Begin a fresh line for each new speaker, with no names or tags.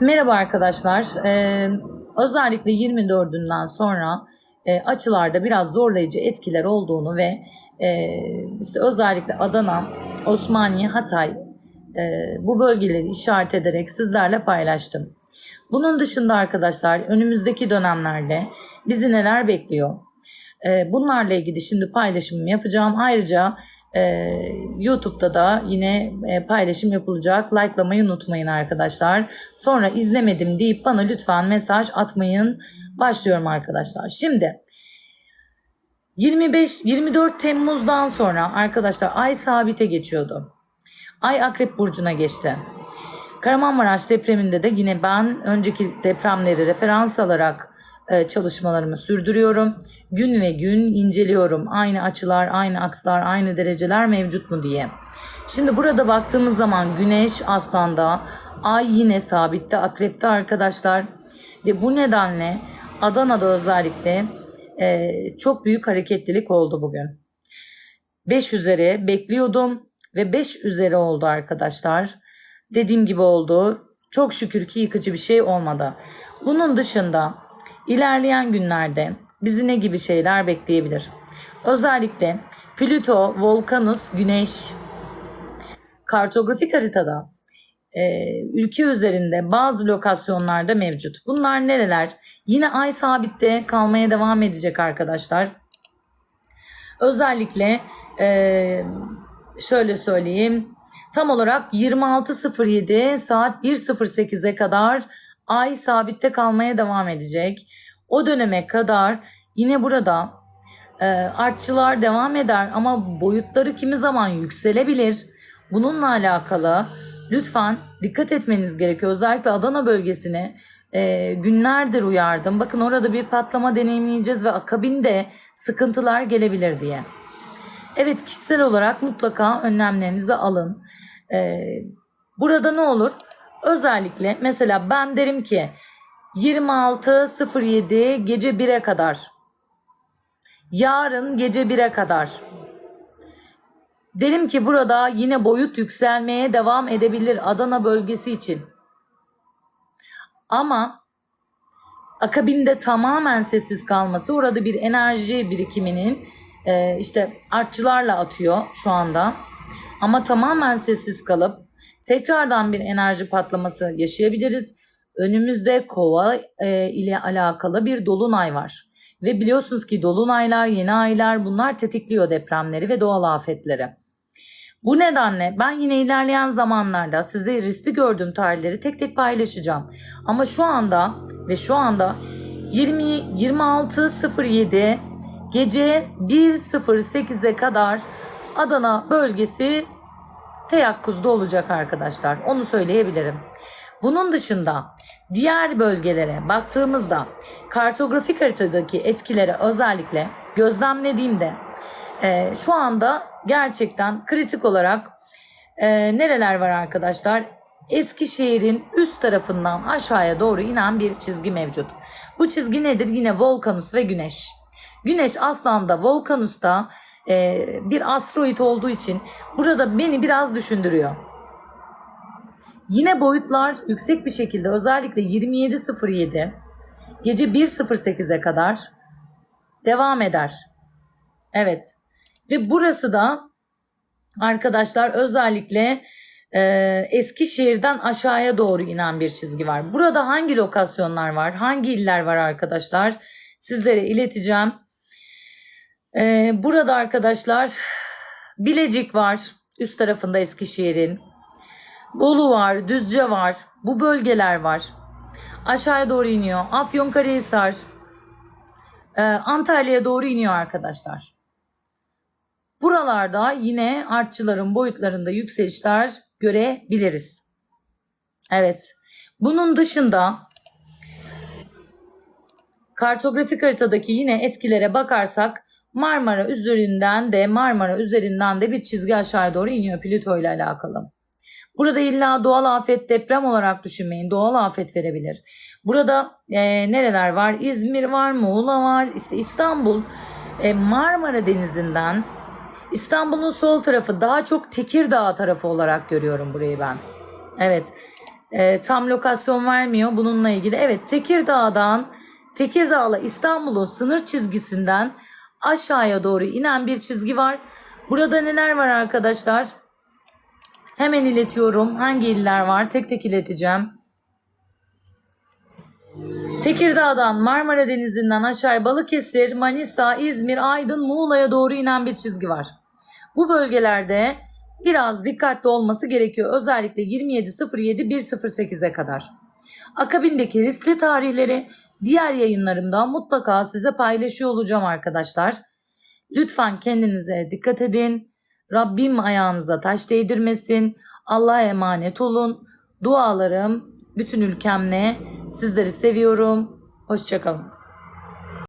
Merhaba arkadaşlar. Ee, özellikle 24'ünden sonra e, açılarda biraz zorlayıcı etkiler olduğunu ve e, işte özellikle Adana, Osmaniye, Hatay e, bu bölgeleri işaret ederek sizlerle paylaştım. Bunun dışında arkadaşlar önümüzdeki dönemlerde bizi neler bekliyor? E, bunlarla ilgili şimdi paylaşımımı yapacağım. Ayrıca e, YouTube'da da yine e, paylaşım yapılacak. Likelamayı unutmayın arkadaşlar. Sonra izlemedim deyip bana lütfen mesaj atmayın. Başlıyorum arkadaşlar. Şimdi 25 24 Temmuz'dan sonra arkadaşlar ay sabite geçiyordu. Ay Akrep burcuna geçti. Kahramanmaraş depreminde de yine ben önceki depremleri referans alarak çalışmalarımı sürdürüyorum. Gün ve gün inceliyorum. Aynı açılar, aynı akslar, aynı dereceler mevcut mu diye. Şimdi burada baktığımız zaman Güneş Aslan'da, Ay yine sabitte, Akrep'te arkadaşlar. Ve bu nedenle Adana'da özellikle e, çok büyük hareketlilik oldu bugün. 5 üzeri bekliyordum ve 5 üzeri oldu arkadaşlar. Dediğim gibi oldu. Çok şükür ki yıkıcı bir şey olmadı. Bunun dışında ilerleyen günlerde bizi ne gibi şeyler bekleyebilir? Özellikle Plüto, Volkanus, Güneş kartografik haritada e, ülke üzerinde bazı lokasyonlarda mevcut. Bunlar nereler? Yine ay sabitte kalmaya devam edecek arkadaşlar. Özellikle e, şöyle söyleyeyim. Tam olarak 26.07 saat 1.08'e kadar ay sabitte kalmaya devam edecek. O döneme kadar yine burada e, artçılar devam eder ama boyutları kimi zaman yükselebilir. Bununla alakalı lütfen dikkat etmeniz gerekiyor. Özellikle Adana bölgesine e, günlerdir uyardım. Bakın orada bir patlama deneyimleyeceğiz ve akabinde sıkıntılar gelebilir diye. Evet kişisel olarak mutlaka önlemlerinizi alın. Ee, burada ne olur? Özellikle mesela ben derim ki 26.07 gece 1'e kadar. Yarın gece 1'e kadar. Derim ki burada yine boyut yükselmeye devam edebilir Adana bölgesi için. Ama akabinde tamamen sessiz kalması orada bir enerji birikiminin e, işte artçılarla atıyor şu anda. Ama tamamen sessiz kalıp tekrardan bir enerji patlaması yaşayabiliriz. Önümüzde kova e, ile alakalı bir dolunay var. Ve biliyorsunuz ki dolunaylar, yeni aylar bunlar tetikliyor depremleri ve doğal afetleri. Bu nedenle ben yine ilerleyen zamanlarda size riskli gördüğüm tarihleri tek tek paylaşacağım. Ama şu anda ve şu anda 20 26.07 gece 1.08'e kadar Adana bölgesi teyakkuzda olacak arkadaşlar. Onu söyleyebilirim. Bunun dışında diğer bölgelere baktığımızda kartografik haritadaki etkilere özellikle gözlemlediğimde e, şu anda gerçekten kritik olarak e, nereler var arkadaşlar? Eskişehir'in üst tarafından aşağıya doğru inen bir çizgi mevcut. Bu çizgi nedir? Yine Volkanus ve Güneş. Güneş Aslan'da, Volkanus'ta e, bir asteroid olduğu için burada beni biraz düşündürüyor. Yine boyutlar yüksek bir şekilde özellikle 27.07 gece 1.08'e kadar devam eder. Evet. Ve burası da arkadaşlar özellikle e, Eskişehir'den aşağıya doğru inen bir çizgi var. Burada hangi lokasyonlar var? Hangi iller var arkadaşlar? Sizlere ileteceğim. Ee, burada arkadaşlar Bilecik var. Üst tarafında Eskişehir'in. Bolu var, Düzce var. Bu bölgeler var. Aşağıya doğru iniyor. Afyonkarahisar. Ee, Antalya'ya doğru iniyor arkadaşlar. Buralarda yine artçıların boyutlarında yükselişler görebiliriz. Evet. Bunun dışında kartografik haritadaki yine etkilere bakarsak Marmara üzerinden de Marmara üzerinden de bir çizgi aşağıya doğru iniyor Plüto ile alakalı. Burada illa doğal afet deprem olarak düşünmeyin. Doğal afet verebilir. Burada e, nereler var? İzmir var, Muğla var, işte İstanbul, e, Marmara Denizi'nden İstanbul'un sol tarafı daha çok Tekirdağ tarafı olarak görüyorum burayı ben. Evet. Ee, tam lokasyon vermiyor bununla ilgili. Evet Tekirdağ'dan Tekirdağ'la İstanbul'un sınır çizgisinden aşağıya doğru inen bir çizgi var. Burada neler var arkadaşlar? Hemen iletiyorum. Hangi iller var? Tek tek ileteceğim. Tekirdağ'dan Marmara Denizi'nden aşağı Balıkesir, Manisa, İzmir, Aydın, Muğla'ya doğru inen bir çizgi var. Bu bölgelerde biraz dikkatli olması gerekiyor. Özellikle 27.07.108'e kadar. Akabindeki riskli tarihleri diğer yayınlarımda mutlaka size paylaşıyor olacağım arkadaşlar. Lütfen kendinize dikkat edin. Rabbim ayağınıza taş değdirmesin. Allah'a emanet olun. Dualarım bütün ülkemle. Sizleri seviyorum. Hoşçakalın.